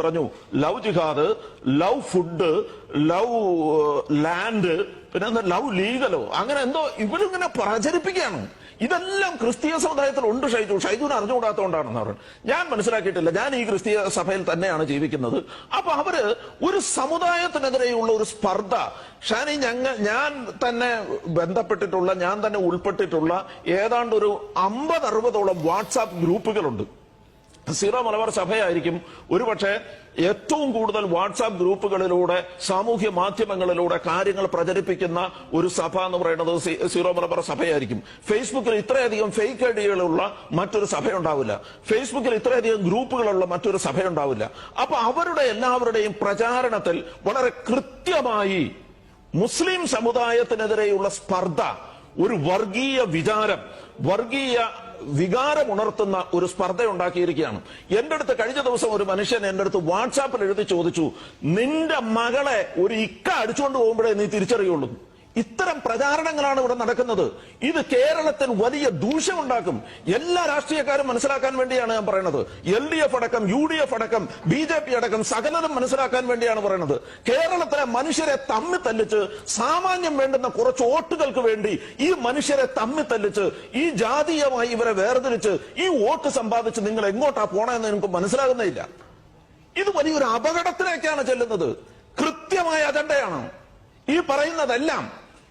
പറഞ്ഞു ലവ് ജിഹാദ് love food love land പിന്നെ എന്താ ലവ് ലീഗലോ? അങ്ങനെ എന്തോ ഇവരിങ്ങനെ പ്രചരിപ്പിക്കുകയാണ്. ഇതെല്ലാം ക്രിസ്തീയ സമുദായത്തിൽ ഉണ്ട് ഷൈജു. ഷൈജു അറിഞ്ഞുകൂടാത്തതുകൊണ്ടാണെന്ന് പറഞ്ഞു. ഞാൻ മനസ്സിലാക്കിയിട്ടില്ല. ഞാൻ ഈ ക്രിസ്തീയ സഭയിൽ തന്നെയാണ് ജീവിക്കുന്നത്. അപ്പൊ അവർ ഒരു സമുദായത്തിനെതിരെയുള്ള ഒരു സ്പർദ്ധ ഷാനി ഞങ്ങ ഞാൻ തന്നെ ബന്ധപ്പെട്ടിട്ടുള്ള ഞാൻ തന്നെ ഉൾപ്പെട്ടിട്ടുള്ള ഏതാണ്ട് ഒരു അമ്പത് അറുപതോളം വാട്സാപ്പ് ഗ്രൂപ്പുകളുണ്ട്. സീറോ മലബാർ സഭയായിരിക്കും. ഒരുപക്ഷെ ഏറ്റവും കൂടുതൽ വാട്സാപ്പ് ഗ്രൂപ്പുകളിലൂടെ സാമൂഹ്യ മാധ്യമങ്ങളിലൂടെ കാര്യങ്ങൾ പ്രചരിപ്പിക്കുന്ന ഒരു സഭ എന്ന് പറയുന്നത് സീറോ മലബാർ സഭയായിരിക്കും. ഫേസ്ബുക്കിൽ ഇത്രയധികം ഫേക്ക് ഐഡിയകളുള്ള മറ്റൊരു സഭയുണ്ടാവില്ല. ഫേസ്ബുക്കിൽ ഇത്രയധികം ഗ്രൂപ്പുകളുള്ള മറ്റൊരു സഭയുണ്ടാവില്ല. അപ്പൊ അവരുടെ എല്ലാവരുടെയും പ്രചാരണത്തിൽ വളരെ കൃത്യമായി മുസ്ലിം സമുദായത്തിനെതിരെയുള്ള സ്പർദ്ധ ഒരു വർഗീയ വിചാരം വർഗീയ വികാരം ഉണർത്തുന്ന ഒരു സ്പർദ്ധ ഉണ്ടാക്കിയിരിക്കുകയാണ് എന്റെ അടുത്ത് കഴിഞ്ഞ ദിവസം ഒരു മനുഷ്യൻ എന്റെ അടുത്ത് വാട്സാപ്പിൽ എഴുതി ചോദിച്ചു നിന്റെ മകളെ ഒരു ഇക്ക അടിച്ചുകൊണ്ട് പോകുമ്പോഴേ നീ തിരിച്ചറിയുള്ളൂ. ഇത്തരം പ്രചാരണങ്ങളാണ് ഇവിടെ നടക്കുന്നത്. ഇത് കേരളത്തിന് വലിയ ദൂഷ്യമുണ്ടാക്കും. എല്ലാ രാഷ്ട്രീയക്കാരും മനസ്സിലാക്കാൻ വേണ്ടിയാണ് ഞാൻ പറയുന്നത് എൽ ഡി എഫ് അടക്കം യു ഡി എഫ് അടക്കം ബി ജെ പി അടക്കം സകലതും മനസ്സിലാക്കാൻ വേണ്ടിയാണ് പറയുന്നത് കേരളത്തിലെ മനുഷ്യരെ തമ്മി തല്ലിച്ച് സാമാന്യം വേണ്ടുന്ന കുറച്ച് വോട്ടുകൾക്ക് വേണ്ടി ഈ മനുഷ്യരെ തമ്മി തല്ലിച്ച് ഈ ജാതീയമായി ഇവരെ വേർതിരിച്ച് ഈ വോട്ട് സമ്പാദിച്ച് നിങ്ങൾ എങ്ങോട്ടാ പോണെന്ന് നിങ്ങൾക്ക് മനസ്സിലാകുന്നില്ല ഇത് വലിയൊരു അപകടത്തിലേക്കാണ് ചെല്ലുന്നത്. കൃത്യമായ അജണ്ടയാണ്. ഈ പറയുന്നതെല്ലാം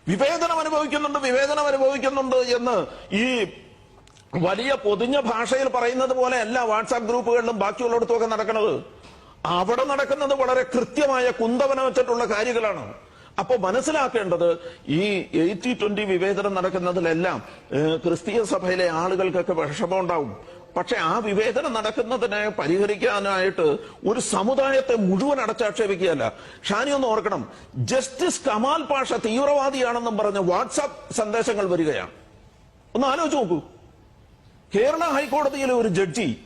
വിവേചനം അനുഭവിക്കുന്നുണ്ട് വിവേചനം അനുഭവിക്കുന്നുണ്ട് എന്ന് ഈ വലിയ പൊതിഞ്ഞ ഭാഷയിൽ പറയുന്നത് പോലെ എല്ലാ വാട്സാപ്പ് ഗ്രൂപ്പുകളിലും ബാക്കിയുള്ളിടത്തും ഒക്കെ നടക്കുന്നത് അവിടെ നടക്കുന്നത് വളരെ കൃത്യമായ കുന്തവന വെച്ചിട്ടുള്ള കാര്യങ്ങളാണ്. അപ്പൊ മനസ്സിലാക്കേണ്ടത് ഈ എയ്റ്റി ട്വന്റി വിവേചനം നടക്കുന്നതിലെല്ലാം ക്രിസ്തീയ സഭയിലെ ആളുകൾക്കൊക്കെ വിഷമം ഉണ്ടാവും പക്ഷെ ആ വിവേചനം നടക്കുന്നതിനെ പരിഹരിക്കാനായിട്ട് ഒരു സമുദായത്തെ മുഴുവൻ അടച്ചാക്ഷേപിക്കുകയല്ല. ഷാനി ഒന്ന് ഓർക്കണം. ജസ്റ്റിസ് കമാൽ പാഷ തീവ്രവാദിയാണെന്നും പറഞ്ഞ് വാട്സാപ്പ് സന്ദേശങ്ങൾ വരികയാണ്. ഒന്ന് ആലോചിച്ച് നോക്കൂ. കേരള ഹൈക്കോടതിയിലെ ഒരു ജഡ്ജി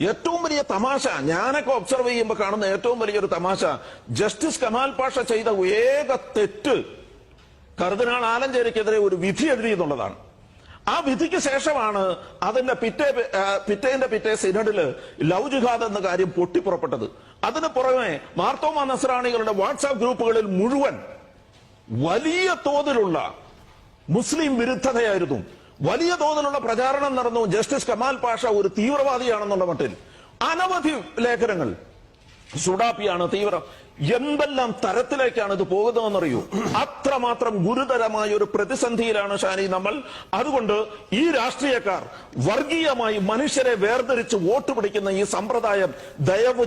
ഏറ്റവും വലിയ തമാശ ഞാനൊക്കെ ഒബ്സർവ് ചെയ്യുമ്പോൾ കാണുന്ന ഏറ്റവും വലിയൊരു തമാശ ജസ്റ്റിസ് കമാൽ പാഷ ചെയ്ത ഏക തെറ്റ് കർദിനാൾ ആലഞ്ചേരിക്കെതിരെ ഒരു വിധി എഴുതി എന്നുള്ളതാണ് ആ വിധിക്ക് ശേഷമാണ് അതിന്റെ പിറ്റേ പിറ്റേന്റെ പിറ്റേ സിനഡിൽ ലവ് ജിഹാദ് എന്ന കാര്യം പൊട്ടിപ്പുറപ്പെട്ടത്. അതിന് പുറമെ മാർത്തോമ നസ്രാണികളുടെ വാട്സാപ്പ് ഗ്രൂപ്പുകളിൽ മുഴുവൻ വലിയ തോതിലുള്ള മുസ്ലിം വിരുദ്ധതയായിരുന്നു. വലിയ തോതിലുള്ള പ്രചാരണം നടന്നു. ജസ്റ്റിസ് കമാൽ പാഷ ഒരു തീവ്രവാദിയാണെന്നുള്ള മട്ടിൽ. അനവധി ലേഖനങ്ങൾ. സുഡാപ്പിയാണ് തീവ്രം. എന്തെല്ലാം തരത്തിലേക്കാണ് ഇത് പോകുന്നതെന്നറിയൂ? അത്രമാത്രം ഗുരുതരമായ ഒരു പ്രതിസന്ധിയിലാണ് ഷാനി നമ്മൾ. അതുകൊണ്ട് ഈ രാഷ്ട്രീയക്കാർ വർഗീയമായി മനുഷ്യരെ വേർതിരിച്ച് വോട്ട് പിടിക്കുന്ന ഈ സമ്പ്രദായം ദയവ്